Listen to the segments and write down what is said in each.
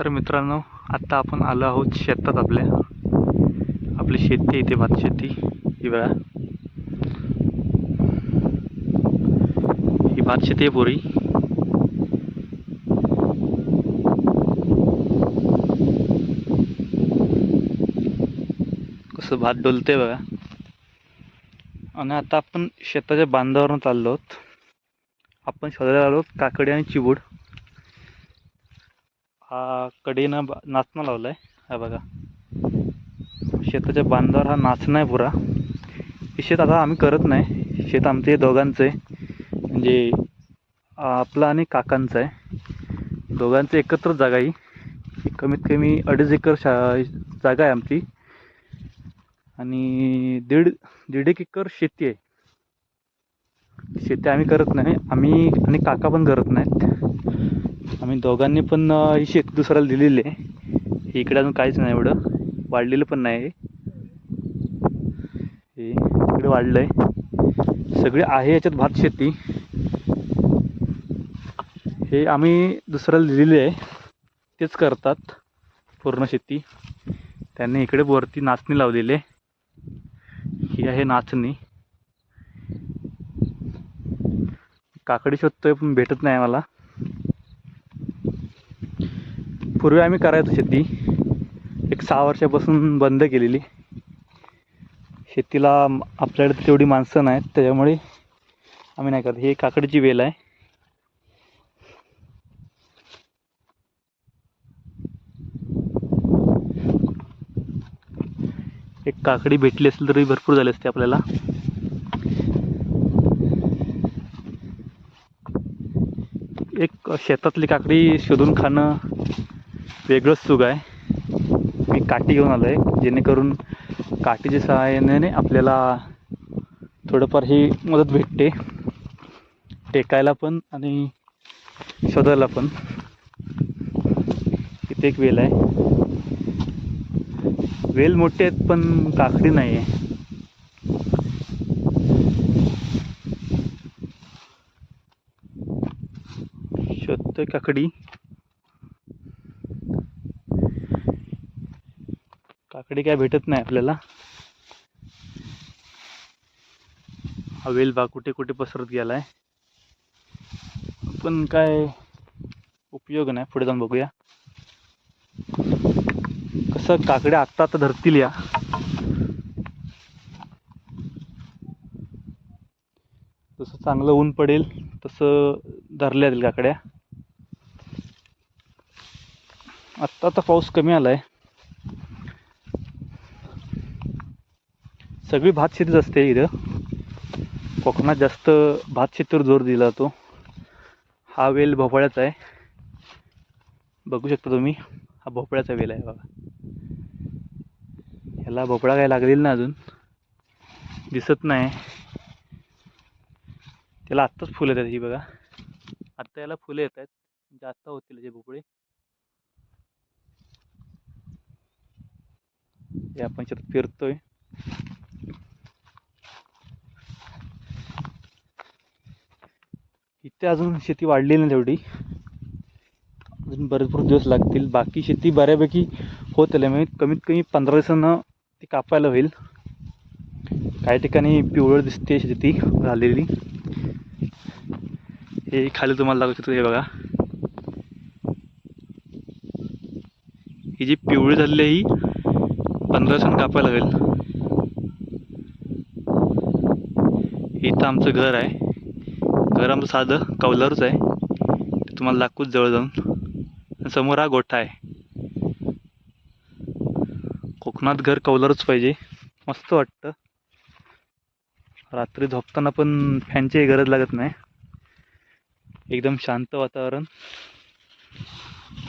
तर मित्रांनो आत्ता आपण आलो आहोत शेतात आपल्या. आपली शेती आहे इथे भात शेती ही वेळा ही भात शेती आहे पुरी. कसं भात डोलते बघा. आणि आता आपण शेताच्या बांधावरून चाललो आहोत. आपण शोधायला आलो आहोत काकडी आणि चिबूड. हा कडीनं बा- नाचणं लावलं आहे हा बघा. शेताच्या बांधावर हा नाचणं आहे पुरा. हे शेत आता आम्ही करत नाही. शेत आमचे दोघांचं आहे. म्हणजे आपलं आणि काकांचं आहे. दोघांचं एकत्र जागा ही ही कमीत कमी अडीच एकर शा जागा आहे आमची. आणि दीड दीड एक एकर शेती आहे. शेती आम्ही करत नाही. आम्ही आणि काका पण करत नाहीत. आम्ही दोघांनी पण ही शेती दुसऱ्याला दिलेली आहे. हे इकडे अजून काहीच नाही एवढं. वाढलेलं पण नाही. हे इकडे वाढलं आहे सगळे आहे याच्यात भात शेती. हे आम्ही दुसऱ्याला दिलेली आहे. तेच करतात पूर्ण शेती. त्यांनी इकडे वरती नाचणी लावलेली आहे. ही आहे नाचणी. काकडी शोधतोय पण भेटत नाही मला पूर्वी आम्ही करायचो शेती. एक सहा वर्षापासून बंद केलेली. शेतीला आपल्याकडे तेवढी माणसं नाहीत त्याच्यामुळे आम्ही नाही करत. ही काकडीची वेल आहे. एक काकडी भेटली असेल तरी भरपूर झाली असते आपल्याला. एक शेतातली काकडी शोधून खाणं वेगळंच सुख आहे. मी काठी घेऊन आलो आहे जेणेकरून काठीच्या सहाय्याने आपल्याला थोडंफार ही मदत भेटते. टेकायला पण आणि शोधायला पण. इथे एक वेल आहे. वेल मोठे आहेत पण काकडी नाही आहे शोधतोय काकडी. काकडी काय भेटत नाही आपल्याला. हा वेल बा कुठे कुठे पसरत गेलाय. पण काय उपयोग नाही पुढे जाऊन बघूया. कसं काकड्या आत्ता आता धरतील या. जसं चांगलं ऊन पडेल तसं धरल्या जातील काकड्या. आत्ता आता पाऊस कमी आलाय. सगळी भात शेतीच असते इथं. कोकणात जास्त भात शेतीवर जोर दिला जातो. हा वेल भोपळ्याचा आहे. बघू शकता तुम्ही हा भोपळ्याचा वेल आहे बघा. ह्याला भोपळा काय लागलेला ना अजून. दिसत नाही. त्याला आत्ताच फुलं येतात ही बघा. आत्ता याला फुलं येत आहेत म्हणजे आत्ता होतील जे भोपळे. हे आपण शेतात फिरतोय ते अजून शेती वाढली नाही तेवढी. अजून भरपूर दिवस लागतील. बाकी शेती बऱ्यापैकी होत आली म्हणजे कमीत कमी पंधरा दिवसानं ते कापायला होईल. काही ठिकाणी पिवळं दिसते शेती झालेली. हे खाली तुम्हाला लागू शकतो हे बघा. ही जी पिवळी झालेली आहे ही पंधरा दिवसांनी कापायला लागेल. इथं आमचं घर आहे. घर आमचं साधं कवलरच आहे. ते तुम्हाला दाखवूच जवळ जाऊन. समोर हा गोठा आहे. कोकणात घर कवलरच पाहिजे. मस्त वाटतं. रात्री झोपताना पण फॅनची गरज लागत नाही. एकदम शांत वातावरण.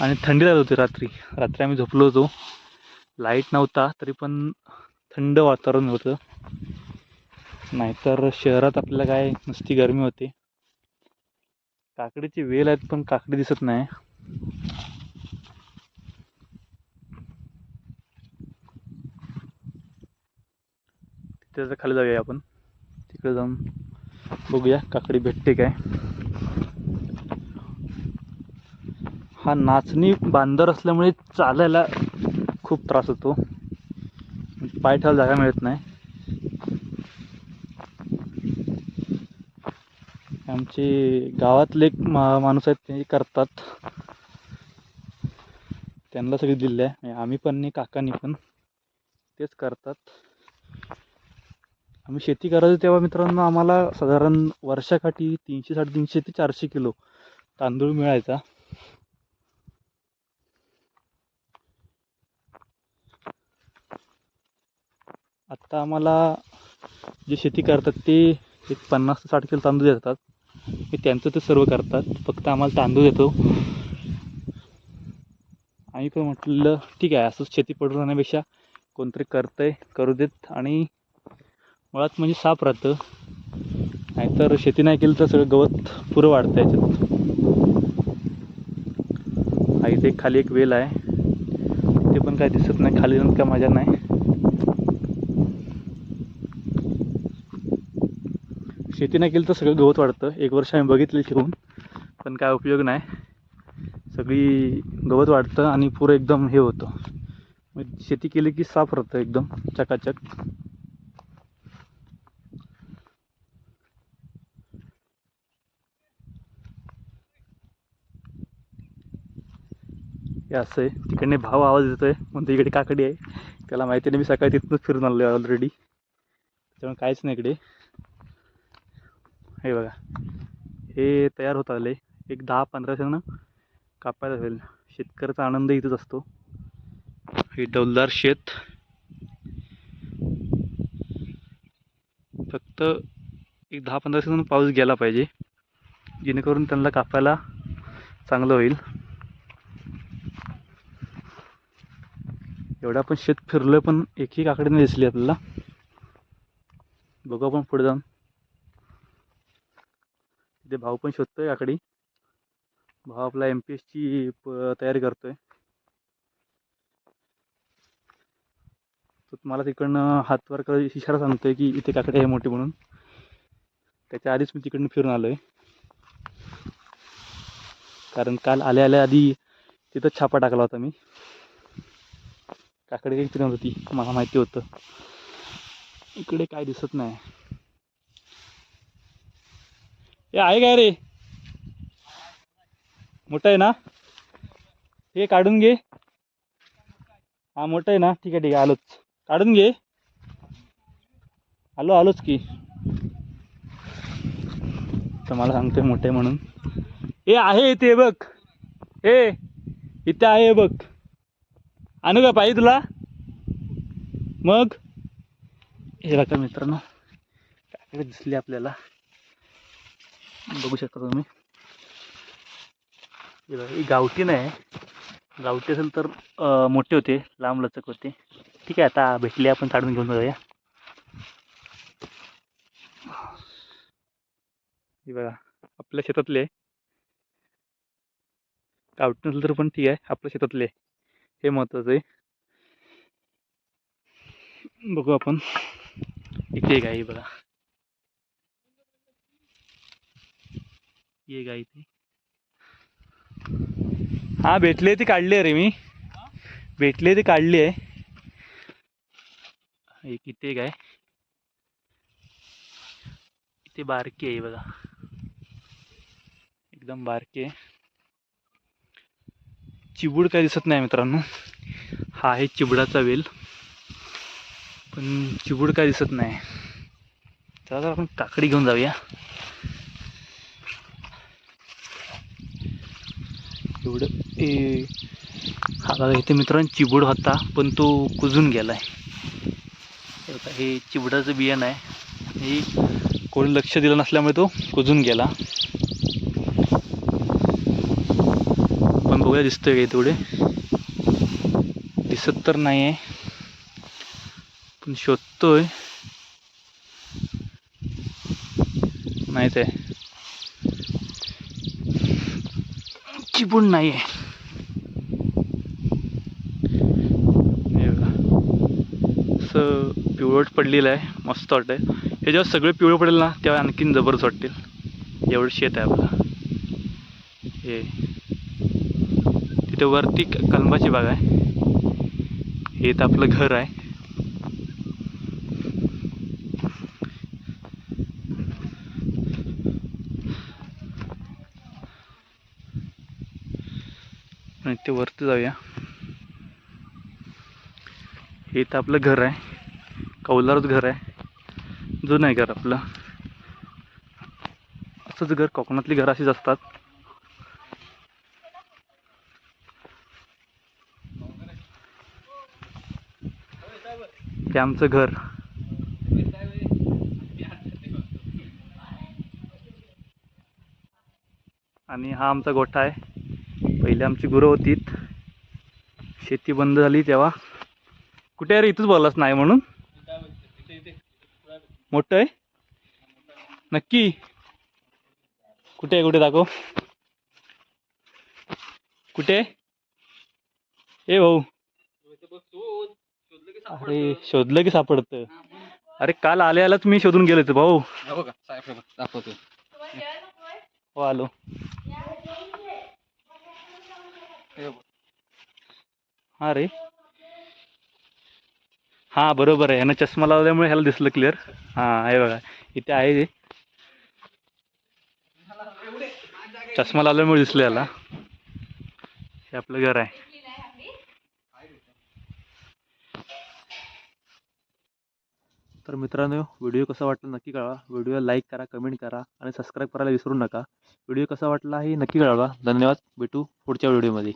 आणि थंडी लागत होती रात्री. रात्री आम्ही झोपलो होतो. लाइट नव्हता तरी पण थंड वातावरण होतं. नाहीतर शहरात आपल्याला काय नुसती गरमी होते. काकडीची वेल आहेत पण काकडी दिसत नाही. तिथे खाली जाऊया आपण. तिकडे जाऊन बघूया काकडी भेटते काय. हा नाचणी बांदर असल्यामुळे चालायला खूप त्रास होतो. पाय ठेवायला जागा मिळत नाही. आमचे गावातले एक मा माणूस आहेत ते करतात. त्यांना सगळी दिले आहे. आम्ही पण नाही काकांनी पण. तेच करतात. आम्ही शेती करायचो तेव्हा मित्रांनो आम्हाला साधारण वर्षाकाठी तीनशे साडेतीनशे ते चारशे किलो तांदूळ मिळायचा. आत्ता आम्हाला जे शेती करतात ते एक पन्नास ते साठ किलो तांदूळ देतात. हे त्यांचं ते सर्व करतात. फक्त आम्हाला तांदूळ देतो. आम्ही पण म्हटलं ठीक आहे असंच शेती पडून राहण्यापेक्षा कोणतरी करतंय करू देत. आणि मुळात म्हणजे साफ राहतं. नाहीतर शेती नाही केली तर सगळं गवत पुरं वाढतं याच्यात. हा इथे खाली एक वेल आहे. ते पण काय दिसत नाही खाली जाऊन काय मजा नाही. शेती नाही केली तर सगळं गवत वाढतं. एक वर्ष आम्ही बघितले ठेवून पण काय उपयोग नाही. सगळी गवत वाढतं आणि पुरं एकदम हे होतं. मग शेती केली की साफ राहतं एकदम चकाचक. हे असं आहे. तिकडने भाव आवाज येतोय. म्हणतो इकडे काकडी आहे. त्याला माहिती नाही मी सकाळी तिथूनच फिरून आलो आहे ऑलरेडी त्यामुळे काहीच नाही इकडे. हे बघा. हे तयार होत आले एक दहा पंधरा जण कापायला होईल शेतकऱ्याचा आनंद इथंच असतो. हे डौलदार शेत. फक्त एक दहा पंधरा दिवसांनी पाऊस गेला पाहिजे. जेणेकरून त्यांना कापायला चांगलं होईल. एवढं आपण शेत फिरलोय पण एकही काकडी नाही दिसली आपल्याला. बघू आपण पुढे जाऊन. तिथे भाऊ पण शोधतो आहे काकडी भाऊ आपला एम पी एसची तयारी करतो आहे तो तुम्हाला तिकडनं हातवर कर इशारा आहे की इथे काकडी आहे मोठी म्हणून. त्याच्या आधीच मी तिकडनं फिरून आलो आहे कारण काल आल्या आल्या आधी तिथं छापा टाकला होता मी. काकडे काही फिरत होती मला माहिती होतं. इकडे काय दिसत नाही. हे आहे काय रे? मोठं आहे ना? हे काढून घे. हा मोठं आहे ना? ठीक आहे ठीक आहे आलोच. काढून घे. आलो आलोच की. तर मला सांगतोय मोठे म्हणून. हे आहे इथे बघ. हे इथे आहे बघ. आणू का पाहिजे तुला? मग? हे बघा मित्रांनो काकडे दिसली आपल्याला. बघू शकता तुम्ही. ही गावठी नाही. गावठी असेल तर मोठे होते लांब लचक होते. ठीक आहे आता भेटले आपण काढून घेऊन जाऊया. हे बघा आपल्या शेतातले. गावठी नसेल तर पण ठीक आहे आपल्या शेतातले. हे महत्वाचं आहे. बघू आपण. इथे काय बघा. ये गाय इथे हा भेटले ती काढली रे मी. भेटले ती काढली आहे. एक इथे आहे इथे बारकी आहे बघा. एकदम बारकी आहे. चिबूड काय दिसत नाही मित्रांनो. हा आहे चिबडाचा वेल. पण चिबूड काय दिसत नाही. चला तर आपण काकडी घेऊन जाऊया. तेवढं. ए हा बघा इथे मित्रांनो चिबूड होता पण तो कुजून गेलाय. आहे हे चिबडाचं बियाणं आहे. हे कोणी लक्ष दिलं नसल्यामुळे तो कुजून गेला. पण बघूया दिसतोय का तेवढे दिसत तर नाही आहे पण शोधतोय. नाहीच आहे. चिपूड नाही आहे हे असं पिवळट पडलेलं आहे मस्त वाटतंय. हे जेव्हा सगळे पिवळं पडेल ना तेव्हा आणखीन जबरदस्त वाटतील. एवढं शेत आहे आपलं. हे. तिथं वरती क- कलमाची बाग आहे. हे तर आपलं घर आहे आणि ते वरती जाऊया. हे तर आपलं घर आहे. कौलारच घर आहे. जुनं आहे घर आपलं. असंच घर कोकणातली घर अशीच असतात. हे आमचं घर. आणि हा आमचा गोठा आहे. पहिले आमची गुरं होतीत शेती बंद झाली तेव्हा. कुठे अरे इथंच बोललास नाही म्हणून? मोठं आहे? नक्की? कुठे आहे? कुठे दाखव. कुठे? आहे? ए भाऊ. अरे शोधलं की सापडतं. अरे काल आले आलाच मी शोधून गेलो होतो भाऊ. दाखवतो हो आलो. हा रे. हा बरोबर आहे. ह्यानं चष्मा लावल्यामुळे ह्याला दिसलं क्लिअर हा आहे बघा. इथे आहे ते चष्मा लावल्यामुळे दिसलं याला. हे आपलं घर आहे. तर मित्रांनो व्हिडिओ कसा वाटला नक्की कळवा. व्हिडिओ लाईक करा कमेंट करा आणि सबस्क्राईब करायला विसरू नका. व्हिडिओ कसा वाटला हे नक्की कळवा. धन्यवाद. भेटू पुढच्या व्हिडिओमध्ये.